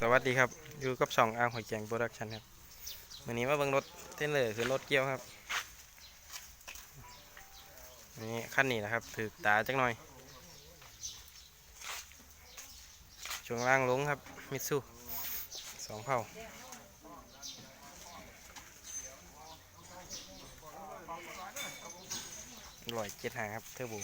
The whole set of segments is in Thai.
สวัสดีครับ อยู่กับช่องอ่างหอยแกงโปรดักชันครับวันนี้มาเบิ่งรถเต้นเลยคือรถเกี่ยวครับนี่ขั้นนี้นะครับถือตาจักหน่อย ช่วงล่างลงครับ มิตซูสองเผ่าลอยเจ็ดหางครับเทอร์โบ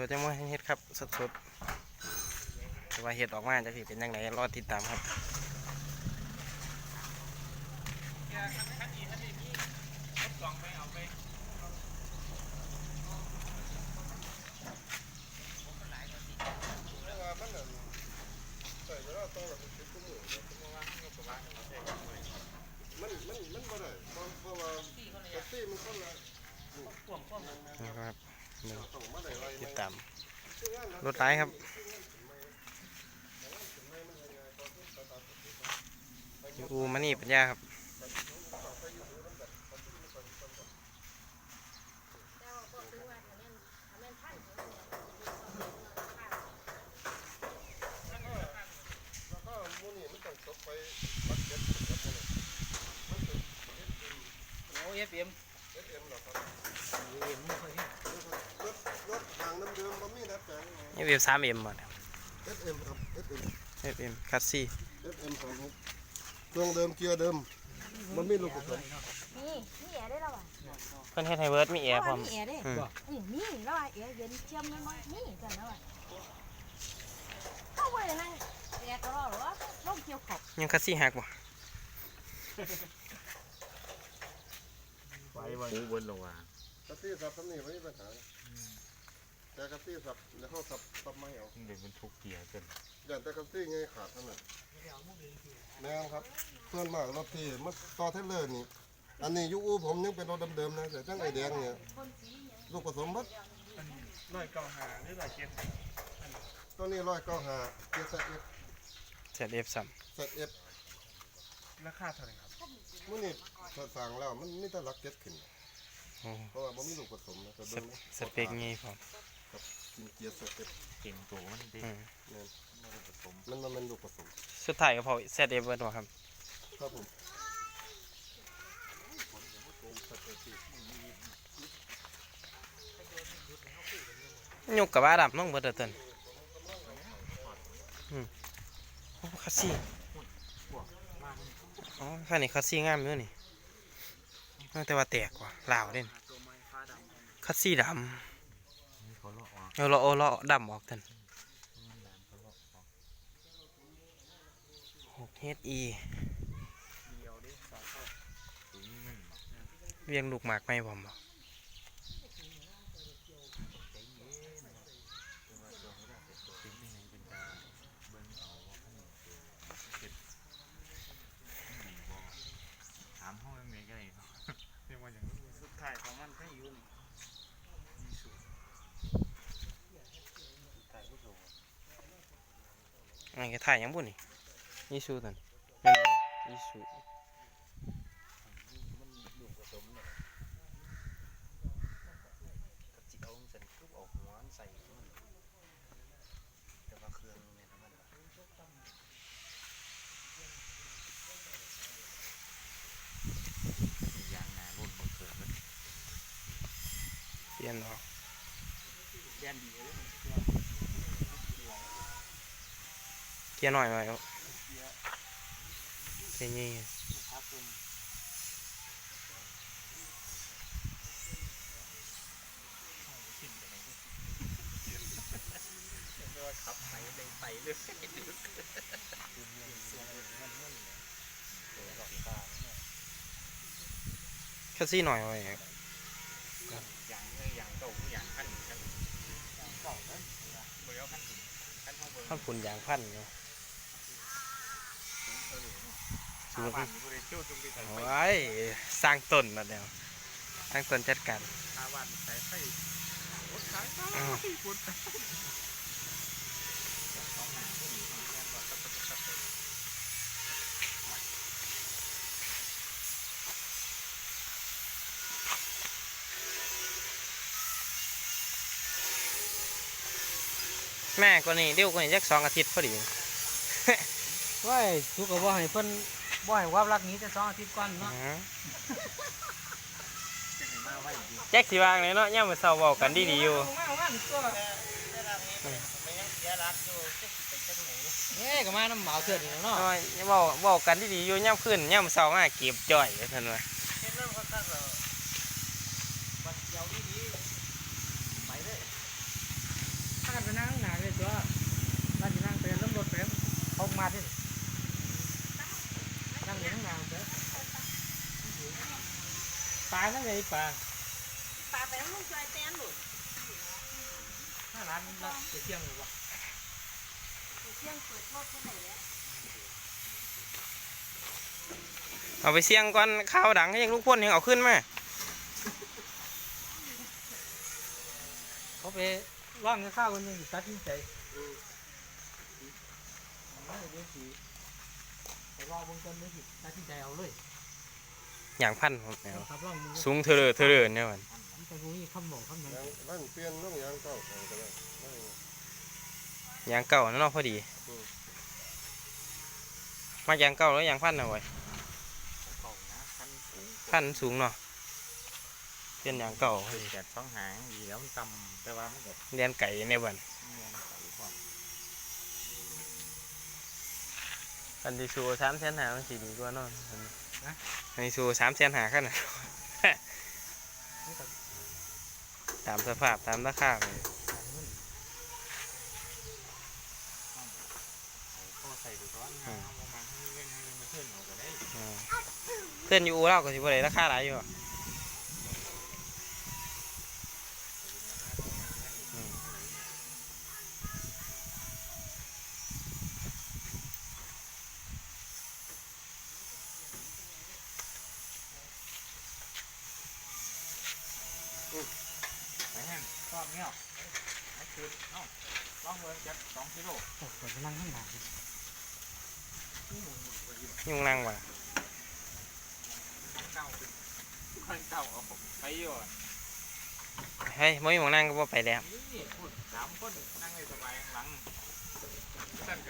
ตัวจะมาเฮ็ดครับสดๆแต่ว่าเห็ดออกมาจะสิเป็นยังไงรอติดตามครับมันมันมันบ่ได้เพราะเพราะว่าแท็กซี่มันคนละ นี่ครับนี่ ต้องมาได้ไว้ ติดตาม รถไถครับอยู่อูมานี่ปัญญาครับแล้วก็หมูนี่มันต้องตกไปบักเก็ตกับหมูนี่มันเอฟเอ็มหรอครับเอ็มไม่เคยเห็น รถรถทางน้ำเดิมบ่มีดัดแปลงนี่เว็บสามเอ็มบ่ SM ครับ SM เอฟเอ็มคัสซี่ SM สองหกเครื่องเดิมเกียร์เดิมมันมีลูกผสมนี่นี่แอร์ได้แล้วว่ะเพิ่นเฮ็ดให้เวิร์ดมีแอร์พร้อมมีแอร์ได้อืมนี่นี่แล้วว่ะแอร์เย็นเชื่อมไม่ไหมนี่กันแล้วว่ะเข้าไปนั่งแอร์ตลอดหรอลมเกี่ยวขอบยังคัสซี่หักบ่ไว้ไว้บนลงว่ากระตี้สับทำนี่ไม่มีปัญหา แต่กระตี้สับแล้วเขาสับสับไม่เอาเดี๋ยวมันทุกเกียร์กันอย่างแต่กระตี้ไงขาดเท่านั้นแม่นครับส่วนมากรถที่มันต่อเทเลอร์นี่อันนี้อยูอูผมยังเป็นรถเดิมๆนะแต่ทั้งไอแดงเนี่ยลูกผสมบัดร้อยเก้าหาหรือร้อยเจ็ดตัวนี้ร้อยเก้าห้าเจ็ดเซตเอฟเซตเอฟซ้เซตเอฟราคาเท่าไหร่ครับมื่อนี้ถ้าสั่งแล้วมันมีแต่ลักเก็ตขึ้นำโอ้เพราะว่ามันมีลูกผสมนะแต่สเบิ่งเปสเปคงี้พร้ อมกินเกียร์เซตเอฟเก่งตัวมันดิอืมเนี่ยมันผสมมันมันเป็นลูกผสมสุดท้ายก็พอเซตเอฟเวิร์ดบ่ครับ ครับผมยกกับว่าดับน้องเบิดเด้อเติ้นอืมโอ้คัสซี่อ๋อคันนี้คัสซี่งามอยู่นี่เออแต่ว่าแตกว่ะลาวเด่นตัวไม้ฟ้าดคัสซี่ดนี่ เราเราะออกำเอาละเอาละดำออกเติ้นมันหกเฮดอีเดียวดิสองเท่าตัวนี้มันเวียงลูกหมากไม่ผมบ่ใจเย็นแต่ว่าตัวเขาได้เป็นตัวทิ้งนี่ไงเป็นตาเบิ้งเอาว่าเขาเก็บดีบ่ถามห้องยังไงก็ได้เนาะ เรียกว่าอย่างนี้สุดท้ายของมันให้อยู่นี่มีสูตรสุดท้ายก็โดน อันนี้ก็ถ่ายยังบุ่นนี่ยี่สูตันยี่สูมันลูกผสมเนี่ยกับจิเอาสันทุบออกหัวใส่มันแต่ว่าเครื่องเนี่ยนะมันยางนารุ่นบนเครื่องมันเปลี่ยนออกแย่นดีเลย เกียร์หน่อยไว้เอาเกียร์นี่พักตรงขับไปเลยไปเลยคัสซี่หน่อยไว้อย่างอย่างเก่าอย่างขั้นขั้นเก่านั้นเบอร์ขั้นขั้นห้องเบอร์ข้าวปุ่นยางพันอยู่สูงบ้านเที่ยว สูงโอ้ยสร้างต้นมาแล้วสร้างต้นจัดการแม่กว่านี้เดี๋ยวกว่านี้แยกสองอาทิตย์พอดีว่ายทุกกับว่าให้เพิ่น บ่ให้ความรักหนี้แต่สองอาทิตย์ก่อนเนาะแจ็คสิวางเลยเนาะย่ามมื้อเช้าเว้ากันดีๆอยู่เอ้ยก็มาน้ำเหมาเถื่อนนี่เนาะเอ้ยเว้าเว้ากันดีๆอยู่ย่ามคืนย่ามมื้อเช้ามาเก็บจ่อยว่าซั่นว่าถ้ากันไปนั่งหนาเลยตัวน่าจะนั่งไปเริ่มรถไปเขามาที่นั่ง อย่างหน้าเด้อปลานั่งไงปลาปลาไปน้ำลูกจอยแตนหลุดถ้าร้านรับเที่ยงหรือวะเที่ยงเปิดรถเท่าไหร่แล้วเอาไปเสี่ยงก่อนข้าวดังให้ยังลูกพ่นยังเอาขึ้นมาเขาไปร่องข้าวคนหนึ่งตัดสินใจ ไม่เดี๋ยวสิไปรอเบนต้นเดี๋ยวสิตัดสินใจเอาเลยอย่างพันผมแนวครับร่องมึงสูงเทอเลอเทอเลอเนี่ยมันมันจะรู้คำบอกคำนั้นยางนั่นเปลี่ยนน้องยางเก่าของก็ได้ไม่ยางเก่านั่นเนาะพอดี มายางเก่าแล้วยางพันเอาไว้เก่านะคันสูงพันสูงเนาะเป็นยางเก่าเกิดจากสองหางดีแล้วมันต่ำแต่ว่ามันก็เรียนไก่ในบัน เนียน ใส่ความอันที่สูสามแสนหามันสีดีกว่าเนาะอันนี้อันนี้สูสามแสนหาขนาดตามสภาพตามราคาเลยเขาใส่ดูก้อนงานเอามาให้เล่นให้มันเพื่อนเอาก็ได้อืมเพื่อนอยู่อู่เราก็สิบ่ได้ราคาหลายอยู่อะอืม ไปแห้งก้อน เนี้ยไอ้คืนเอ้าลองเงินจักสองกิโลโอ้โหไปนั่งข้างหน้ายุ่งนั่งว่ะเก้าค่อยเก้าเอาไปอยู่เฮ้ยไม่มีหมองนั่งก็บ่ไปแล้ว นี่พูดสามคนนั่งในสบายข้างหลัง